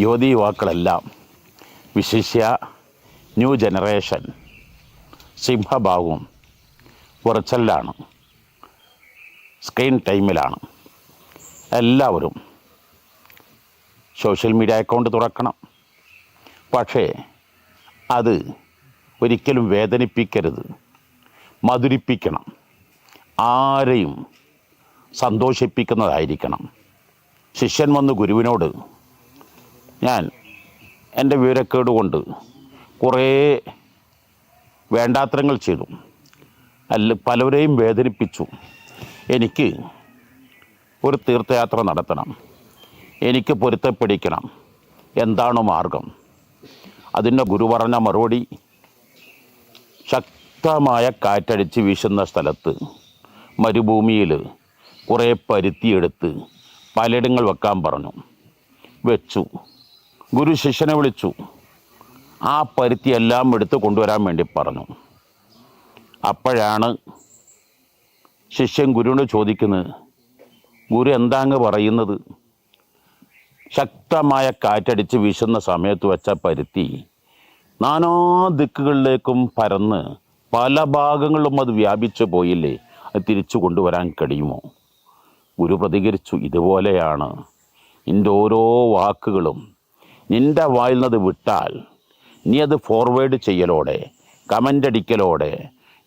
യുവതി യുവാക്കളെല്ലാം വിശിഷ്യ ന്യൂ ജനറേഷൻ സിംഹഭാവവും കുറച്ചല്ലാണ് സ്ക്രീൻ ടൈമിലാണ്. എല്ലാവരും സോഷ്യൽ മീഡിയ അക്കൗണ്ട് തുറക്കണം. പക്ഷേ അത് ഒരിക്കലും വേദനിപ്പിക്കരുത്. മധുരിപ്പിക്കണം. ആരെയും സന്തോഷിപ്പിക്കുന്നതായിരിക്കണം. ശിഷ്യൻ വന്ന് ഗുരുവിനോട് ഞാൻ എന്റെ വിവരക്കേട് കൊണ്ട് കുറേ വേണ്ടാത്തരങ്ങൾ ചെയ്തു. അല്ല പലവരെയും വേദനിപ്പിച്ചു. എനിക്ക് ഒരു തീർത്ഥയാത്ര നടത്തണം. എനിക്ക് പൊരുത്തപ്പെടിക്കണം എന്താണ് മാർഗം? അതിന്റെ ഗുരു പറഞ്ഞ മറുപടി ശക്തമായ കാറ്റടിച്ച് വീശുന്ന സ്ഥലത്ത് മരുഭൂമിയിൽ കുറേ പരുത്തിയെടുത്ത് പലയിടങ്ങൾ വെക്കാൻ പറഞ്ഞു. വെച്ചു. ഗുരു ശിഷ്യനെ വിളിച്ചു. ആ പരുത്തി എല്ലാം എടുത്ത് കൊണ്ടുവരാൻ വേണ്ടി പറഞ്ഞു. അപ്പോഴാണ് ശിഷ്യൻ ഗുരുവിനോട് ചോദിക്കുന്നത് ഗുരു എന്താങ്ങ് പറയുന്നത്? ശക്തമായ കാറ്റടിച്ച് വീശുന്ന സമയത്ത് വെച്ച പരുത്തി നാനാ ദിക്കുകളിലേക്കും പരന്ന് പല ഭാഗങ്ങളിലും അത് വ്യാപിച്ചു പോയില്ലേ? അത് തിരിച്ചു കൊണ്ടുവരാൻ കഴിയുമോ? ഗുരു പ്രതികരിച്ചു ഇതുപോലെയാണ്. എന്റെ ഓരോ വാക്കുകളും നിന്റെ വായിൽ നിന്നത് വിട്ടാൽ നീ അത് ഫോർവേഡ് ചെയ്യലോടെ കമന്റ് അടിക്കലോടെ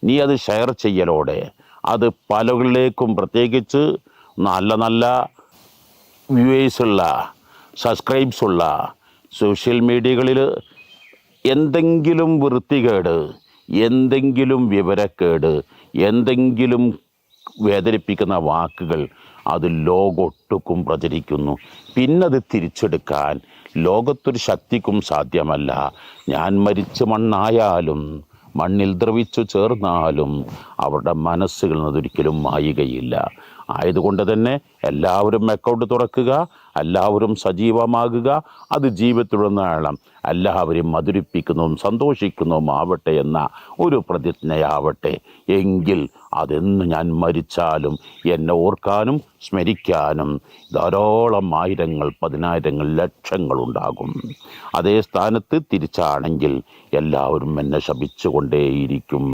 നീ അത് ഷെയർ ചെയ്യലോടെ അത് പലകളിലേക്കും പ്രത്യേകിച്ച് നല്ല നല്ല വ്യൂവേഴ്സുള്ള സബ്സ്ക്രൈബ്സുള്ള സോഷ്യൽ മീഡിയകളിൽ എന്തെങ്കിലും വൃത്തികേട് എന്തെങ്കിലും വിവരക്കേട് എന്തെങ്കിലും വേദനിപ്പിക്കുന്ന വാക്കുകൾ അത് ലോകൊട്ടുക്കും പ്രചരിക്കുന്നു. പിന്നത് തിരിച്ചെടുക്കാൻ ലോകത്തൊരു ശക്തിക്കും സാധ്യമല്ല. ഞാൻ മരിച്ച മണ്ണായാലും മണ്ണിൽ ദ്രവിച്ചു ചേർന്നാലും അവരുടെ മനസ്സുകളിൽ നിന്നതൊരിക്കലും മായുകയില്ല. ആയതുകൊണ്ട് തന്നെ എല്ലാവരും അക്കൗണ്ട് തുറക്കുക എല്ലാവരും സജീവമാകുക. അത് ജീവിതത്തിലുടനീളം എല്ലാവരും മധുരിപ്പിക്കുന്നതും സന്തോഷിക്കുന്നതും ആവട്ടെ എന്ന ഒരു പ്രതിജ്ഞയാവട്ടെ. എങ്കിൽ അതെന്ന് ഞാൻ മരിച്ചാലും എന്നെ ഓർക്കാനും സ്മരിക്കാനും ധാരാളം ആയിരങ്ങൾ പതിനായിരങ്ങൾ ലക്ഷങ്ങളുണ്ടാകും അതേ സ്ഥാനത്ത് തിരിച്ചാണെങ്കിൽ എല്ലാവരും എന്നെ ശപിച്ചുകൊണ്ടേയിരിക്കും.